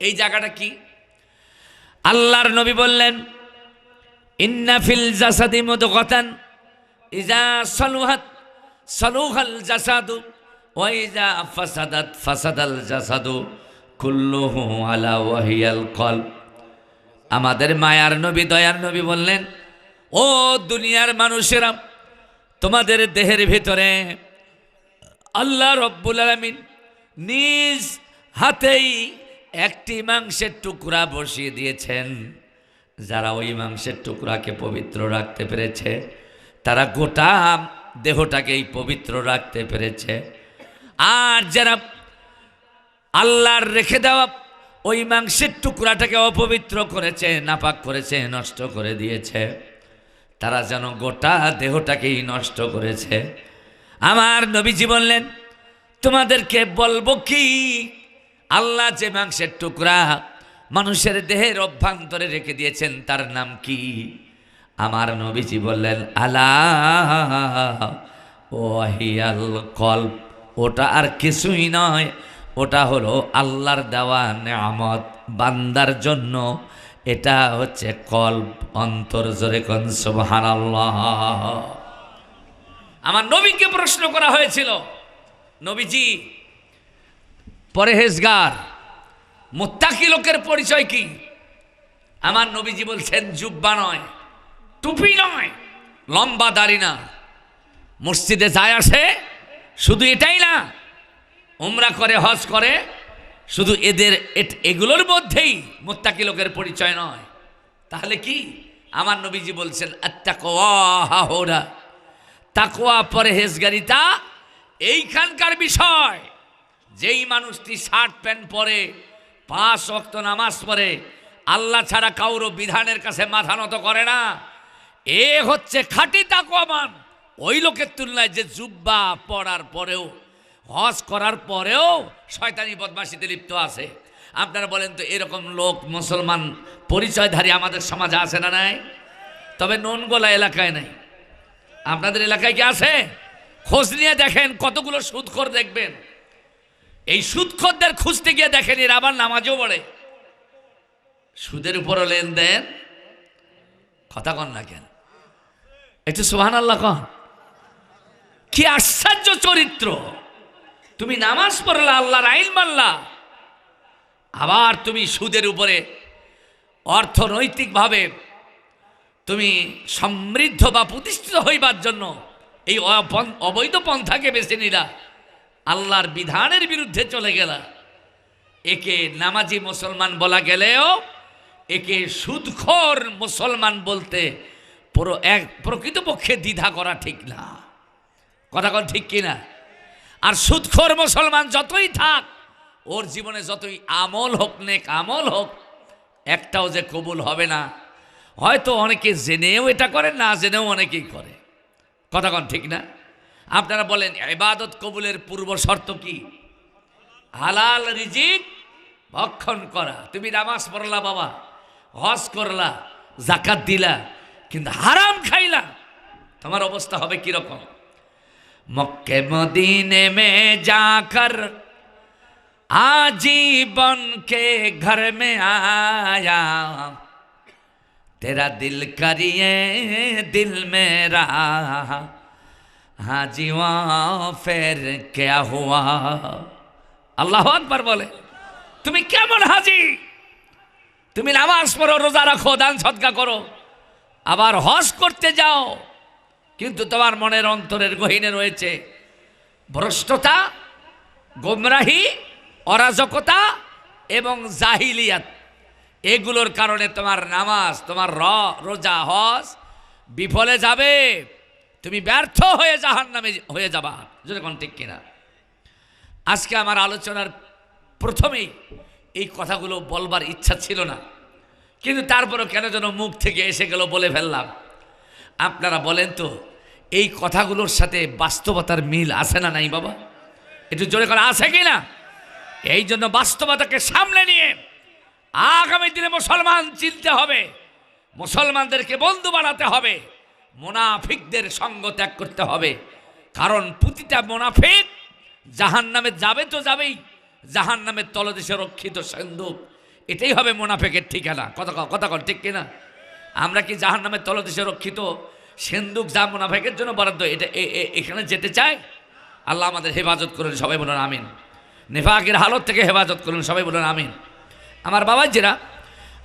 এই জায়গাটা কি? আল্লাহর নবী বললেন, ইন্না ফিল জাসাদি মুদগাতান, ইজা সালুহাত, সালুহাল জাসাদু, ওয়া ইজা ফাসাদাত, ফাসাদাল জাসাদু, কুল্লুহু আলা ওয়াহিয়াল কলব। আমাদের মায়ার নবী, দয়ার নবী বললেন, ও দুনিয়ার মানুষেরা, তোমাদের দেহের ভিতরে আল্লাহ রব্বুল আলমিন নিজ হাতেই একটি মাংসের টুকরা বসিয়ে দিয়েছেন। যারা ওই মাংসের টুকরাকে পবিত্র রাখতে পেরেছে, তারা গোটা দেহটাকেই পবিত্র রাখতে পেরেছে। আর যারা আল্লাহর রেখে দেওয়া ওই মাংসের টুকরাটাকে অপবিত্র করেছে, নাপাক করেছে, নষ্ট করে দিয়েছে, তারা যেন গোটা দেহটাকেই নষ্ট করেছে। আমার নবীজি বললেন, তোমাদেরকে বলব কি? আল্লাহ যে মাংসের টুকরা মানুষের দেহের অভ্যন্তরে রেখে দিয়েছেন, তার নাম কি? আমার নবীজি বললেন আল্লাহ কল্প ওটা আর কিছুই নয়, ওটা হলো আল্লাহর দেওয়া নেয়ামত। বান্দার জন্য এটা হচ্ছে কল্প অন্তর জোরে কন আমার নবীকে প্রশ্ন করা হয়েছিল, নবীজি পরেহেজগার, মোত্তাকি লোকের পরিচয় কি? আমার নবীজি বলছেন, জুব্বা নয়, টুপি নয়, লম্বা দাড়ি না। মসজিদে যায় আসে, শুধু এটাই না, উমরা করে, হজ করে, শুধু এদের এগুলোর মধ্যেই মোত্তাকি লোকের পরিচয় নয়। তাহলে কি? আমার নবীজি বলছেন আত্মাকোয়া তাকোয়া পরহেজগারিতা, এইখানকার বিষয়। যেই মানুষটি শার্ট প্যান্ট পরে, পাঁচ অক্ত নামাজ পড়ে, আল্লাহ ছাড়া কাউরও বিধানের কাছে মাথা নত করে না। এ হচ্ছে খাঁটি তাকোয়ামান ওই লোকের তুলনায় যে জুব্বা পড়ার পরেও, হজ করার পরেও শয়তানি বদমাশিতে লিপ্ত আছে। আপনারা বলেন তো, এরকম লোক মুসলমান পরিচয়ধারী আমাদের সমাজে আছে না নাই? তবে ননগোলা এলাকায় নাই। আপনাদের এলাকায় কি আছে? খোঁজ নিয়ে দেখেন কতগুলো সুদখোর দেখবেন। এই সুদখোরদের খুঁজতে গিয়ে দেখেন এর আবার নামাজও পড়ে। সুদের উপরও লেনদেন। কথা কন না কেন? একটু সোহান আল্লাহ কন। কি আশ্চর্য চরিত্র। তুমি নামাজ পড়লা, আল্লাহর আইন মানলা। আবার তুমি সুদের উপরে অর্থনৈতিকভাবে তুমি সমৃদ্ধ বা প্রতিষ্ঠিত হইবার জন্য এই অবৈধ পন্থাকে বেছে নিলা। আল্লাহর বিধানের বিরুদ্ধে চলে গেলা। একে নামাজি মুসলমান বলা গেলেও, একে সুদখোর মুসলমান বলতে পুরো এক প্রকৃতপক্ষে দ্বিধা করা ঠিক না। কথা কন ঠিক কিনা? আর সুদখোর মুসলমান যতই থাক, ওর জীবনে যতই আমল হোক, নেক আমল হোক, একটাও যে কবুল হবে না। হয়তো অনেকে জেনেও এটা করে, না জেনেও অনেকেই করে। কথা কন ঠিক না? আপনারা বলেন ইবাদত কবুলের পূর্ব শর্ত কি হালাল রিজিক ভক্ষণ করা তুমি নামাজ পড়লা বাবা হজ করলা জাকাত দিলা কিন্তু হারাম খাইলা তোমার অবস্থা হবে কিরকম মক্কে মদিনে মে যাকর आजीवन के घर में आया तेरा दिल करिए दिल मेरा হাজিওয়া ফের কেয়া হুয়া? আল্লাহ আকবার বলে, তুমি কেমন হাজি? তুমি নামাজ পড়ো, রোজা রাখো, দান সদকা করো, আবার হজ করতে যাও, কিন্তু তোমার মনের অন্তরের গহিনে রয়েছে ভ্রষ্টতা, গোমরাহি, অরাজকতা এবং জাহিলিয়াত। এগুলোর কারণে তোমার নামাজ, তোমার র, রোজা, হজ বিফলে যাবে। তুমি ব্যর্থ হয়ে জাহান নামে হয়ে যাবা। যেরকম ঠিক কিনা? আজকে আমার আলোচনার প্রথমেই এই কথাগুলো বলবার ইচ্ছা ছিল না। কিন্তু তারপরও কেন যেন মুখ থেকে এসে গেল বলে ফেললাম। আপনারা বলেন তো, এই কথাগুলোর সাথে বাস্তবতার মিল আছে না নাই বাবা? একটু জোরে করে আছে কি না এই জন্য বাস্তবতাকে সামনে নিয়ে আগামী দিনে মুসলমান চিনতে হবে। মুসলমানদেরকে বন্ধু বানাতে হবে। মোনাফিকদের সঙ্গ ত্যাগ করতে হবে। কারণ প্রতিটা মোনাফিক জাহান নামে যাবে তো যাবেই। জাহান নামের তলদেশে রক্ষিত সিন্ধুক। এটাই হবে মোনাফেকের ঠিকানা। কথা কথা কর ঠিক কিনা? আমরা কি জাহান নামের তলদেশে রক্ষিত? সেন্দুক যা মোনাফেকের জন্য বরাদ্দ, এটা এখানে যেতে চায়? আল্লাহ আমাদের হেফাজত করুন, সবাই বলুন আমিন। নেফাকের হালত থেকে হেফাজত করুন, সবাই বলুন আমিন। আমার বাবাজিরা,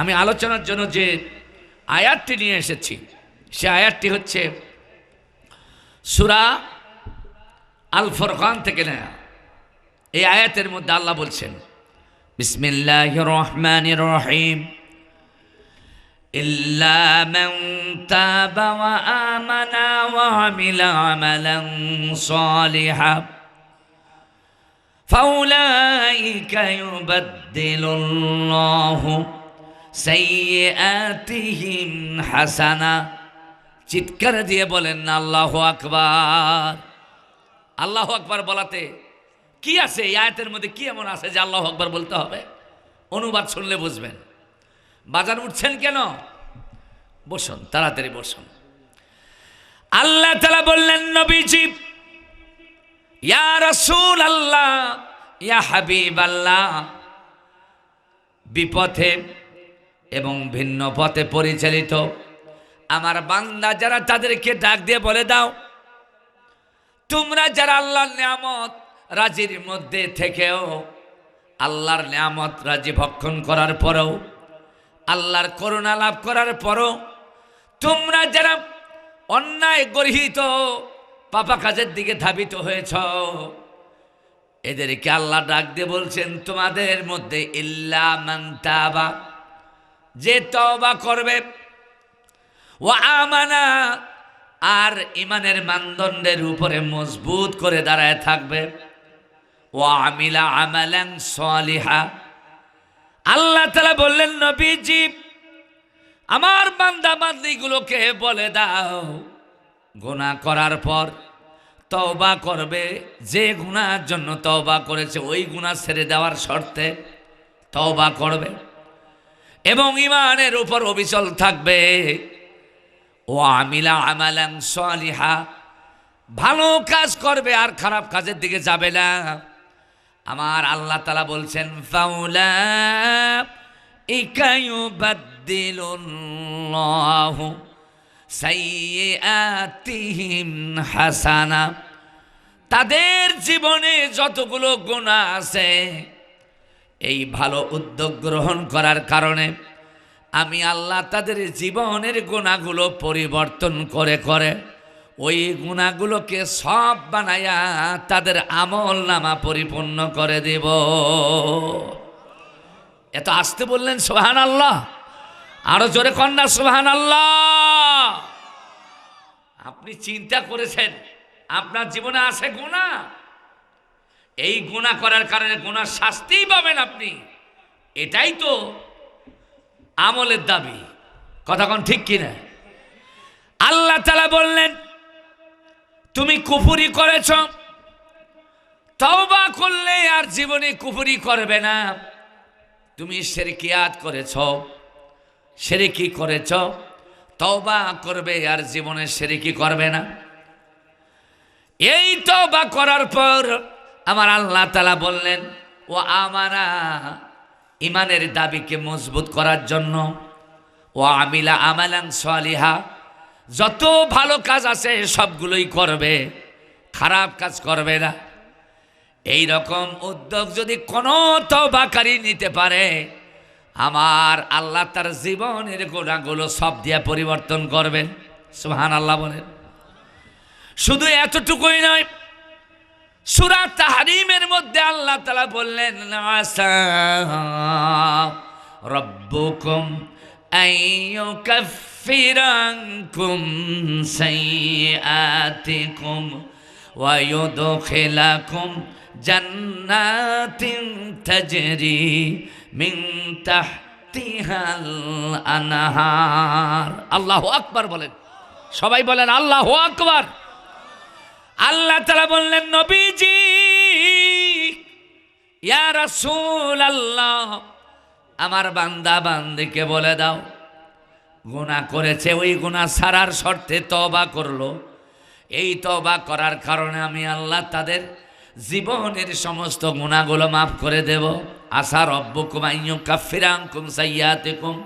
আমি আলোচনার জন্য যে আয়াতটি নিয়ে এসেছি সে আয়াতটি হচ্ছে সুরা আল ফরকান থেকে নেয়া এই আয়াতের মধ্যে আল্লাহ বলছেন বিসমিল্লাহ রহমান রহিম إلا من تاب وآمن وعمل عملا صالحا فأولئك يبدل الله سيئاتهم حسنا চিৎকার দিয়ে বলেন না আল্লাহ আকবার। আল্লাহ আকবার বলাতে কি আছে? এই আয়াতের মধ্যে কি এমন আছে যে আল্লাহ আকবার বলতে হবে? অনুবাদ শুনলে বুঝবেন। বাজার উঠছেন কেন? বসুন, তাড়াতাড়ি বসুন। আল্লাহ তালা বললেন, নবীজি, ইয়া রসুল আল্লাহ ইয়া হাবিব আল্লাহ বিপথে এবং ভিন্ন পথে পরিচালিত আমার বান্দা যারা তাদেরকে ডাক দিয়ে বলে দাও, তোমরা যারা আল্লাহর নিয়ামত রাজির মধ্যে থেকেও আল্লাহর নিয়ামত রাজি ভক্ষণ করার পরেও, আল্লাহর করুণা লাভ করার পরও, তোমরা যারা অন্যায় গর্হিত পাপা কাজের দিকে ধাবিত হয়েছ, এদেরকে আল্লাহ ডাক দিয়ে বলছেন, তোমাদের মধ্যে ইল্লা মান্তাবা যে তবা করবে আমানা, আর ইমানের মানদণ্ডের উপরে মজবুত করে দাঁড়ায় থাকবে। ও আমিলা আমালাং সলিহা। আল্লাহ তালা বললেন, নবীজি, আমার বান্দা বান্দিগুলোকে বলে দাও গুণা করার পর তওবা করবে। যে গুণার জন্য তওবা করেছে, ওই গুণা ছেড়ে দেওয়ার শর্তে তওবা করবে। এবং ইমানের উপর অবিচল থাকবে। ও আমিলা আমালাং সালিহা, ভালো কাজ করবে আর খারাপ কাজের দিকে যাবে না। আমার আল্লাহ তালা বলছেন হাসানা। তাদের জীবনে যতগুলো গুণা আছে, এই ভালো উদ্যোগ গ্রহণ করার কারণে আমি আল্লাহ তাদের জীবনের গুণাগুলো পরিবর্তন করে করে ওই গুণাগুলোকে সব বানায়া তাদের আমল নামা পরিপূর্ণ করে দেব। এত আসতে বললেন সোহান আল্লাহ আরও জোরে কন্যা সোহান আল্লাহ আপনি চিন্তা করেছেন, আপনার জীবনে আছে গুণা? এই গুণা করার কারণে গুণার শাস্তিই পাবেন আপনি। এটাই তো আমলের দাবি। কথা কোন ঠিক কিনা? আল্লাহ তালা বললেন, তুমি কুফুরি করেছ, তওবা করলে আর জীবনে কুফুরি করবে না। তুমি সেরেকিয়াত করেছ, সেরেকি করেছ, তওবা করবে আর জীবনে সেরেকি করবে না। এই তওবা করার পর আমার আল্লাহ তালা বললেন ও আমারা ইমানের দাবিকে মজবুত করার জন্য। ও আমিলা আমালাং সালিহা, যত ভালো কাজ আছে সবগুলোই করবে, খারাপ কাজ করবে না। এই রকম উদ্যোগ যদি কোনো তবাকারী নিতে পারে, আমার আল্লাহ তার জীবনের গোড়াগুলো সব দিয়ে পরিবর্তন করবেন। সুহান আল্লাহ বলেন। শুধু এতটুকুই নয় সুরা তাহারিমের মধ্যে আল্লাহ তালা বললেন রব্বুকুম আইয়ুকাফিরানকুম সাইয়্যাতিকুম ওয়া ইউদখিলাকুম জান্নাতিন তাজরি মিন তাহতিহাল আনহার। আল্লাহু আকবার বলেন। সবাই বলেন, আল্লাহু আকবার। আল্লাহ তালা বললেন, নবীজি, ইয়া আল্লাহ আমার বান্দা বান্দিকে বলে দাও গুণা করেছে, ওই গুণা সারার শর্তে তবা করল। এই তবা করার কারণে আমি আল্লাহ তাদের জীবনের সমস্ত গুণাগুলো মাফ করে দেব। আশা রব্য কুমাইয় কাফিরাং কুম সাইয়াতে কুম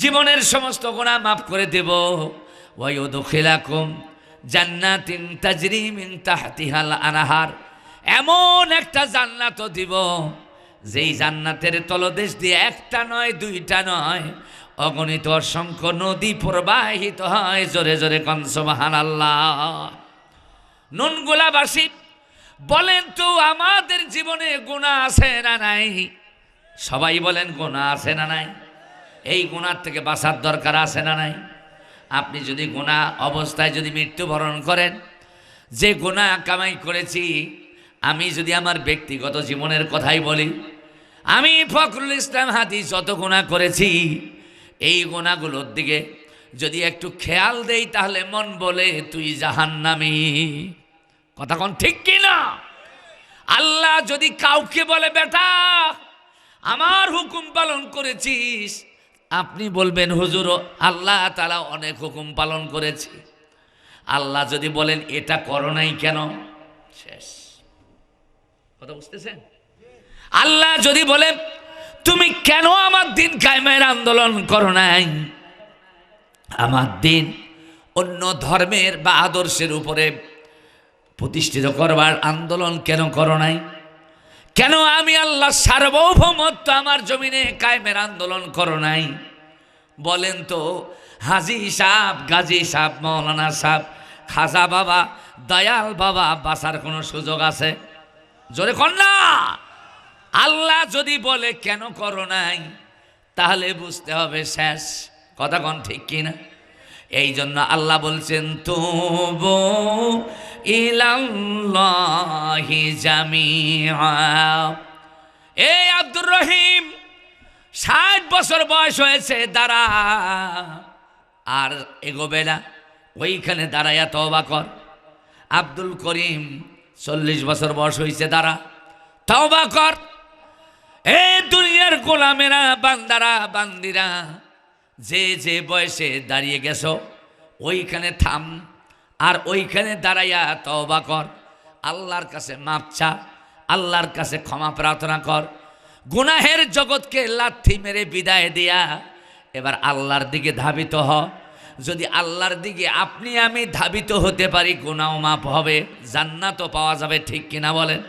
জীবনের সমস্ত গুণা মাফ করে দেব। ওয়ুদখিলাকুম জান্নাতিন তাজরি মিন তাহতিহাল আনাহার। এমন একটা জান্নাতও দিব, যেই জান্নাতের তলদেশ দিয়ে একটা নয়, দুইটা নয়, অগণিত অসংখ্য নদী প্রবাহিত হয়, জোরে জোরে কনসবাহান আল্লাহ নুনগুলাবাসী, বলেন তো আমাদের জীবনে গুণা আছে না নাই? সবাই বলেন গুণা আছে না নাই? এই গুণার থেকে বাঁচার দরকার আছে না নাই? আপনি যদি গোনা অবস্থায় যদি মৃত্যুবরণ করেন, যে গোনা কামাই করেছি, আমি যদি আমার ব্যক্তিগত জীবনের কথাই বলি, আমি ফখরুল ইসলাম হাতি যত গুণা করেছি, এই গোনাগুলোর দিকে যদি একটু খেয়াল দেই, তাহলে মন বলে তুই জাহান্নামি। কথা কোন ঠিক কি না? আল্লাহ যদি কাউকে বলে, বেটা, আমার হুকুম পালন করেছিস আপনি বলবেন, হুজুর, আল্লাহ তালা অনেক হুকুম পালন করেছে। আল্লাহ যদি বলেন, এটা করো নাই কেন? শেষ। কথা বুঝতেছেন? আল্লাহ যদি বলে, তুমি কেন আমার দিন কায়েমের আন্দোলন করো নাই? আমার দিন অন্য ধর্মের বা আদর্শের উপরে প্রতিষ্ঠিত করবার আন্দোলন কেন করো নাই? কেন আমি আল্লাহ সার্বভৌমত্ব আমার জমিনে কায়েমের আন্দোলন করো নাই? বলেন তো, হাজি সাহ গাজী সাহ মৌলানা সাহ খাজা বাবা, দয়াল বাবা বাসার কোনো সুযোগ আছে? জোরে কর না! আল্লাহ যদি বলে কেন করো নাই, তাহলে বুঝতে হবে শেষ। কথা কন ঠিক কিনা? এই জন্য আল্লাহ বলছেন, তুবু ইলাল্লাহি জামিআ। এই আব্দুর রহিম, ষাট বছর বয়স হয়েছে, দাঁড়া। আর এগোবে না, ওইখানে দাঁড়াইয়া তওবা কর। আব্দুল করিম, চল্লিশ বছর বয়স হয়েছে, দাঁড়া। তওবা কর। এ দুনিয়ার গোলামেরা, বান্দারা, বান্দিরা, যে যে বয়সে দাঁড়িয়ে গেছো, ওইখানে থাম। আর ওইখানে দাঁড়াইয়া তওবা কর। আল্লাহর কাছে মাপ চা, আল্লাহর কাছে ক্ষমা প্রার্থনা কর। গুনাহের জগৎকে লাথি মেরে বিদায় দিয়া এবার আল্লাহর দিকে ধাবিত হ। যদি আল্লাহর দিকে আপনি আমি ধাবিত হতে পারি গুনাও মাপ হবে, জান্নাতও পাওয়া যাবে, ঠিক কিনা বলেন?